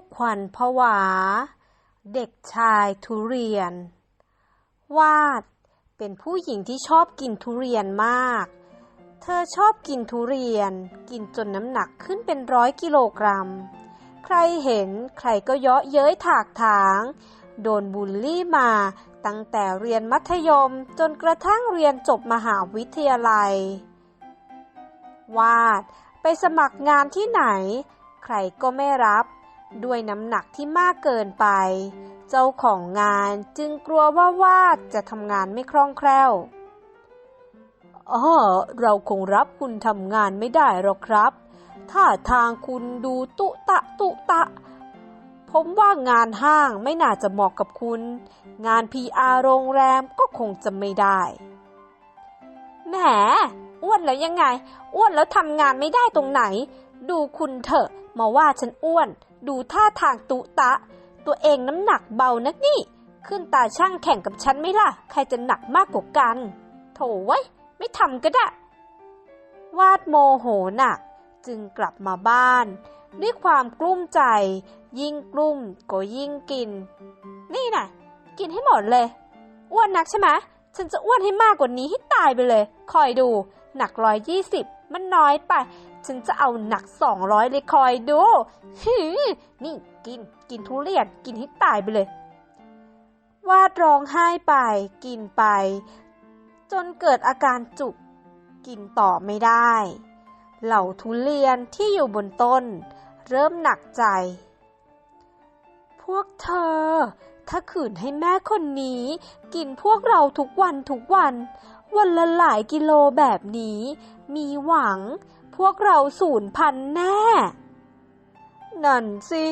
กขวัญผวา เด็กชายทุเรียน วาด เป็นผู้หญิงที่ชอบกินทุเรียนมาก เธอชอบกินทุเรียน กินจนน้ำหนักขึ้นเป็นร้อยกิโลกรัม ใครเห็นใครก็เยาะเย้ยถากถาง โดนบูลลี่มาตั้งแต่เรียนมัธยมจนกระทั่งเรียนจบมหาวิทยาลัย วาด ไปสมัครงานที่ไหน ใครก็ไม่รับ ด้วยน้ำหนักที่มากเกินไป เจ้าของงานจึงกลัวว่าวาดจะทำงานไม่คล่องแคล่วอ๋อเราคงรับคุณทำงานไม่ได้หรอกครับ ถ้าทางคุณดูตุตะตุตะ ผมว่างานห้างไม่น่าจะเหมาะกับคุณ งานพีอาโรงแรมก็คงจะไม่ได้ แหม อ้วนแล้วยังไง อ้วนแล้วทำงานไม่ได้ตรงไหน ดูคุณเถอะ มาว่าฉันอ้วน ดูท่าทางตุตะ ตัวเองน้ำหนักเบานักนี่ ขึ้นตาช่างแข่งกับฉันไหมล่ะ ใครจะหนักมากกว่ากัน โถไว้ยไม่ทำก็ได้ วาดโมโหนัก จึงกลับมาบ้าน ด้วยความกลุ้มใจ ยิ่งกลุ้มก็ยิ่งกิน นี่น่ะ กินให้หมดเลย อ้วนนักใช่ไหมฉันจะอ้วนให้มากกว่านี้ให้ตายไปเลย คอยดู หนักร้อยยี่สิบมันน้อยไป ฉันจะเอาหนักสองร้อยเลยคอยดูฮนี่กินกินทุเรียนกินให้ตายไปเลย วาดร้องไห้ไป กินไป จนเกิดอาการจุก กินต่อไม่ได้ เหล่าทุเรียนที่อยู่บนต้น เริ่มหนักใจ พวกเธอ ถ้าขืนให้แม่คนนี้ กินพวกเราทุกวันทุกวัน วันละหลายกิโลแบบนี้ มีหวัง วกเราสูญพันธุ์แน่ นั่นสิ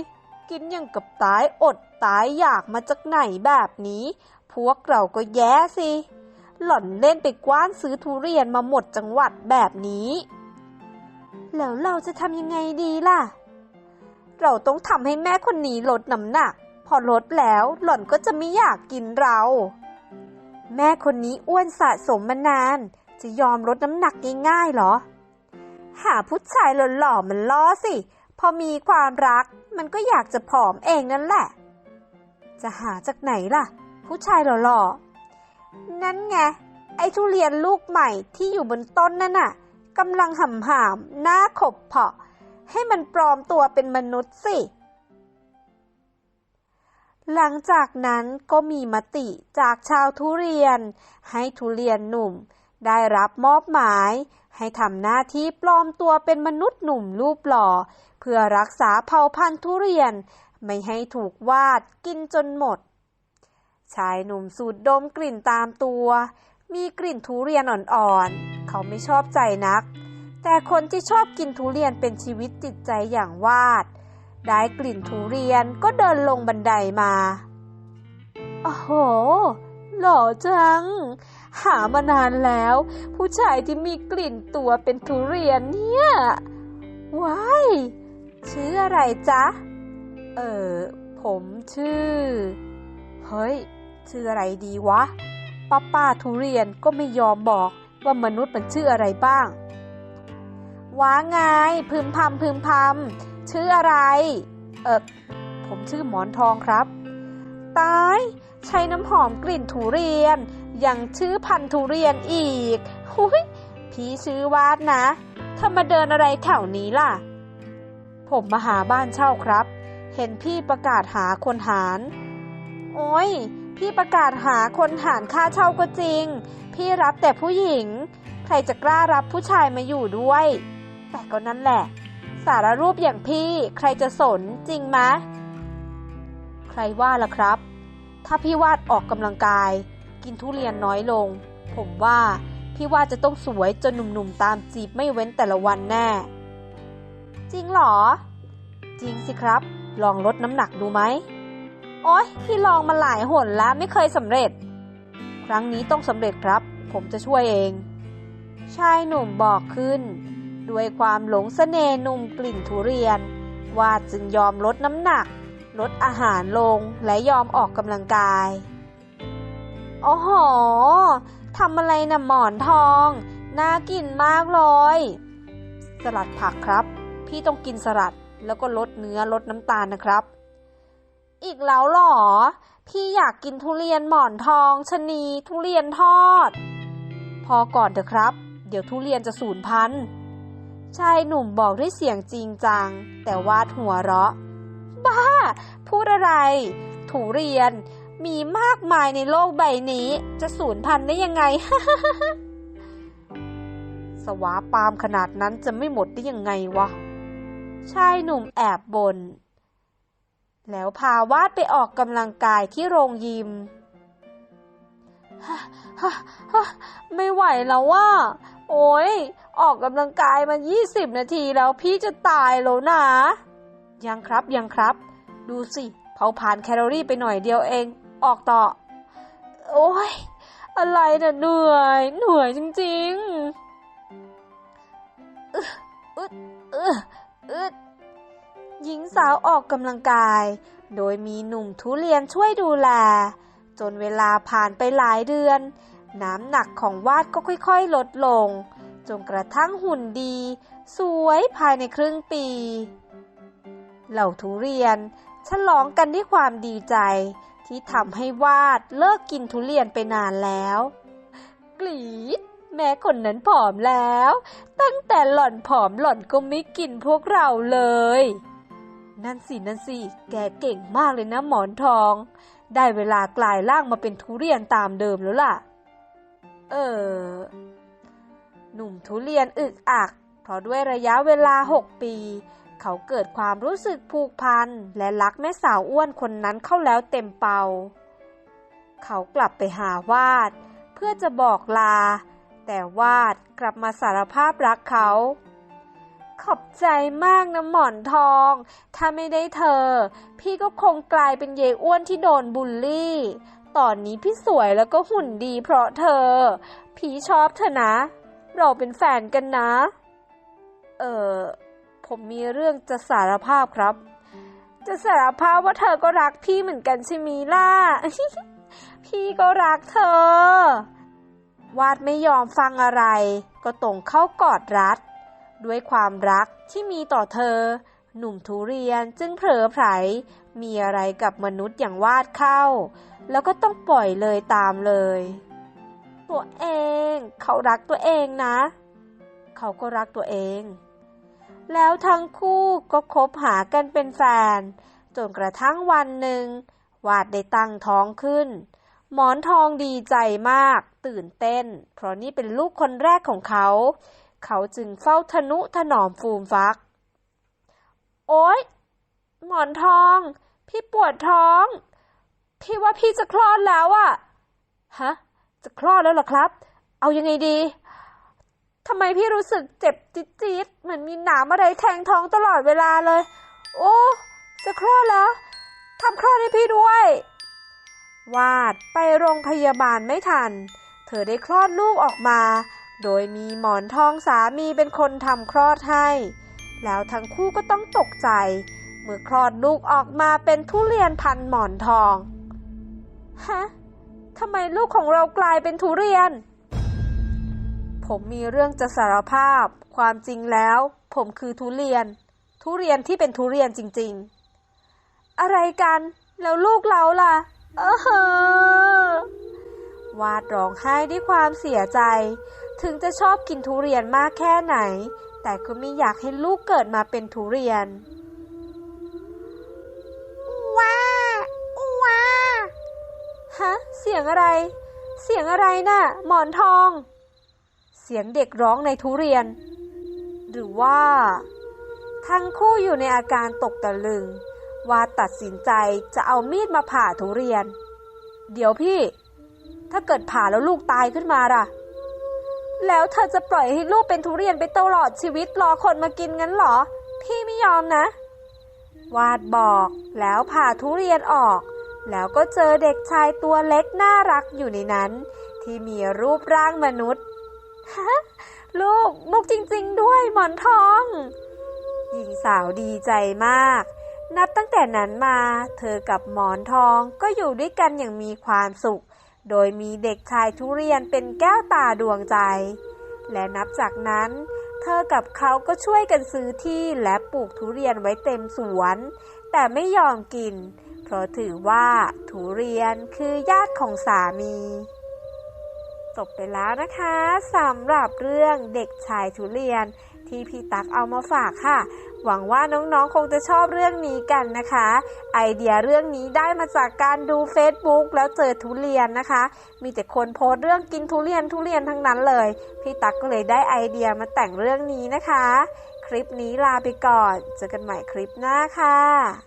กินอย่างกับตายอดตายอยากมาจากไหนแบบนี้ พวกเราก็แย่สิ หล่อนเล่นไปกว้านซื้อทุเรียนมาหมดจังหวัดแบบนี้ แล้วเราจะทำยังไงดีล่ะ เราต้องทำให้แม่คนนี้ลดน้ำหนัก พอลดแล้วหล่อนก็จะไม่อยากกินเรา แม่คนนี้อ้วนสะสมมานาน จะยอมลดน้ำหนักง่ายๆหรอ หาผู้ชายหล่อๆมันล่อสิ พอมีความรักมันก็อยากจะผอมเองนั่นแหละ จะหาจากไหนล่ะ ผู้ชายหล่อๆ นั่นไง ไอ้ทุเรียนลูกใหม่ที่อยู่บนต้นนั่นน่ะกำลังห่ำหามหน้าขบเพาะ ให้มันปลอมตัวเป็นมนุษย์สิหลังจากนั้นก็มีมติจากชาวทุเรียน ให้ทุเรียนหนุ่ม ได้รับมอบหมาย ให้ทำหน้าที่ปลอมตัวเป็นมนุษย์หนุ่มรูปหล่อ เพื่อรักษาเผ่าพันธุ์ทุเรียน ไม่ให้ถูกวาดกินจนหมด ชายหนุ่มสูดดมกลิ่นตามตัว มีกลิ่นทุเรียนอ่อนๆ เขาไม่ชอบใจนัก แต่คนที่ชอบกินทุเรียนเป็นชีวิตจิตใจอย่างวาด ได้กลิ่นทุเรียนก็เดินลงบันไดมาโอ้โห หล่อจัง หามานานแล้ว ผู้ชายที่มีกลิ่นตัวเป็นทุเรียนเนี่ยว้ายชื่ออะไรจ๊ะ เออผมชื่อ เฮ้ย ชื่ออะไรดีวะ ป้าป้าทุเรียนก็ไม่ยอมบอกว่ามนุษย์มันชื่ออะไรบ้าง ว้าไงพึมพำพึมพำชื่ออะไร เออผมชื่อหมอนทองครับ ตาย ใช้น้ำหอมกลิ่นทุเรียน ยังชื่อพันธุ์ทุเรียนอีกหุยพี่ชื่อวาดนะถ้ามาเดินอะไรแถวนี้ล่ะ ผมมาหาบ้านเช่าครับ เห็นพี่ประกาศหาคนหาร โอ้ย พี่ประกาศหาคนหารค่าเช่าก็จริง พี่รับแต่ผู้หญิง ใครจะกล้ารับผู้ชายมาอยู่ด้วย แต่ก็นั่นแหละ สารรูปอย่างพี่ใครจะสนจริงไหมใครว่าล่ะครับ ถ้าพี่วาดออกกำลังกาย กินทุเรียนน้อยลง ผมว่าพี่วาดจะต้องสวยจนหนุ่มๆตามจีบไม่เว้นแต่ละวันแน่ จริงเหรอ จริงสิครับ ลองลดน้ำหนักดูไหมโอ๊ยพี่ลองมาหลายหนแล้วไม่เคยสำเร็จ ครั้งนี้ต้องสำเร็จครับ ผมจะช่วยเอง ชายหนุ่มบอกขึ้น ด้วยความหลงเสน่ห์หนุ่มกลิ่นทุเรียนวาดจึงยอมลดน้ำหนัก ลดอาหารลงและยอมออกกำลังกาย โอ้โหทำอะไรนะหมอนทอง น่ากินมากเลย สลัดผักครับ พี่ต้องกินสลัดแล้วก็ลดเนื้อลดน้ำตาลนะครับ อีกแล้วหรอ พี่อยากกินทุเรียนหมอนทองชะนีทุเรียนทอด พอก่อนเถอะครับ เดี๋ยวทุเรียนจะสูญพันธุ์ชายหนุ่มบอกด้วยเสียงจริงจัง แต่วาดหัวเราะ พูดอะไรทุเรียน มีมากมายในโลกใบนี้ จะสูญพันธุ์ได้ยังไง สวาปามขนาดนั้นจะไม่หมดได้ยังไงวะ ชายหนุ่มแอบบน แล้วพาวาดไปออกกำลังกายที่โรงยิมไม่ไหวแล้วว่า โอ้ย ออกกำลังกายมา 20 นาทีแล้วพี่จะตายแล้วนะ ยังครับยังครับ ดูสิเผาผ่านแคลอรี่ไปหน่อยเดียวเอง ออกต่อ โอ้ย อะไรน่ะเหนื่อย เหนื่อยจริงๆอึอึดอึดอึดหญิงสาวออกกำลังกาย โดยมีหนุ่มทุเรียนช่วยดูแล จนเวลาผ่านไปหลายเดือน น้ำหนักของวาดก็ค่อยๆ ลดลง จนกระทั่งหุ่นดี สวยภายในครึ่งปี เหล่าทุเรียน ฉลองกันด้วยความดีใจ ที่ทำให้วาดเลิกกินทุเรียนไปนานแล้ว กรีดแม้คนนั้นผอมแล้ว ตั้งแต่หล่อนผอมหล่อนก็ไม่กินพวกเราเลย นั่นสินั่นสิแกเก่งมากเลยนะหมอนทอง ได้เวลากลายร่างมาเป็นทุเรียนตามเดิมแล้วล่ะ เออ หนุ่มทุเรียนอึกอัก เพราะด้วยระยะเวลาหกปี เขาเกิดความรู้สึกผูกพัน และรักแม่สาวอ้วนคนนั้นเข้าแล้วเต็มเป่า เขากลับไปหาวาด เพื่อจะบอกลา แต่วาดกลับมาสารภาพรักเขา ขอบใจมากนะหมอนทอง ถ้าไม่ได้เธอ พี่ก็คงกลายเป็นเยอ้วนที่โดนบูลลี่ ตอนนี้พี่สวยแล้วก็หุ่นดีเพราะเธอ พี่ชอบเธอนะ เราเป็นแฟนกันนะ เออ ผมมีเรื่องจะสารภาพครับ จะสารภาพว่าเธอก็รักพี่เหมือนกันใช่ไหมล่ะ พี่ก็รักเธอ วาดไม่ยอมฟังอะไร ก็ตรงเข้ากอดรัด ด้วยความรักที่มีต่อเธอ หนุ่มทุเรียนจึงเผลอไผล มีอะไรกับมนุษย์อย่างวาดเข้า แล้วก็ต้องปล่อยเลยตามเลย ตัวเอง เขารักตัวเองนะ เขาก็รักตัวเอง แล้วทั้งคู่ก็คบหากันเป็นแฟน จนกระทั่งวันหนึ่ง วาดได้ตั้งท้องขึ้น หมอนทองดีใจมาก ตื่นเต้น เพราะนี่เป็นลูกคนแรกของเขา เขาจึงเฝ้าทนุถนอมฟูมฟัก โอ๊ย หมอนทอง พี่ปวดท้อง พี่ว่าพี่จะคลอดแล้วอะฮะ จะคลอดแล้วหรอครับ เอายังไงดี ทำไมพี่รู้สึกเจ็บจี๊ดๆเหมือนมีหนามอะไรแทงท้องตลอดเวลาเลย โอ้จะคลอดแล้วทำคลอดให้พี่ด้วย วาดไปโรงพยาบาลไม่ทัน เธอได้คลอดลูกออกมา โดยมีหมอนทองสามีเป็นคนทำคลอดให้ แล้วทั้งคู่ก็ต้องตกใจ เมื่อคลอดลูกออกมาเป็นทุเรียนพันหมอนทอง ฮะทำไมลูกของเรากลายเป็นทุเรียน ผมมีเรื่องจะสารภาพ ความจริงแล้ว ผมคือทุเรียน ทุเรียนที่เป็นทุเรียนจริง ๆ อะไรกัน แล้วลูกเราล่ะ เออวาดร้องไห้ด้วยความเสียใจ ถึงจะชอบกินทุเรียนมากแค่ไหน แต่ก็ไม่อยากให้ลูกเกิดมาเป็นทุเรียน ว้าว้าฮะ เสียงอะไร เสียงอะไรน่ะ หมอนทอง เสียงเด็กร้องในทุเรียน หรือว่า ทั้งคู่อยู่ในอาการตกตะลึงวาดตัดสินใจจะเอามีดมาผ่าทุเรียน เดี๋ยวพี่ ถ้าเกิดผ่าแล้วลูกตายขึ้นมาล่ะ แล้วเธอจะปล่อยให้ลูกเป็นทุเรียนไปตลอดชีวิตรอคนมากินงั้นเหรอ พี่ไม่ยอมนะ วาดบอกแล้วผ่าทุเรียนออก แล้วก็เจอเด็กชายตัวเล็กน่ารักอยู่ในนั้น ที่มีรูปร่างมนุษย์ ฮะลูกลูกจริง ๆ ด้วยหมอนทอง หญิงสาวดีใจมาก นับตั้งแต่นั้นมา เธอกับหมอนทองก็อยู่ด้วยกันอย่างมีความสุข โดยมีเด็กชายทุเรียนเป็นแก้วตาดวงใจ และนับจากนั้น เธอกับเขาก็ช่วยกันซื้อที่และปลูกทุเรียนไว้เต็มสวน แต่ไม่ยอมกิน เพราะถือว่าทุเรียนคือญาติของสามี จบไปแล้วนะคะสำหรับเรื่องเด็กชายทุเรียน ที่พี่ตักเอามาฝากค่ะ หวังว่าน้องๆคงจะชอบเรื่องนี้กันนะคะ ไอเดียเรื่องนี้ได้มาจากการดู Facebook แล้วเจอทุเรียนนะคะ มีแต่คนโพสเรื่องกินทุเรียนทุเรียนทั้งนั้นเลย พี่ตักก็เลยได้ไอเดียมาแต่งเรื่องนี้นะคะ คลิปนี้ลาไปก่อน เจอกันใหม่คลิปหน้าค่ะ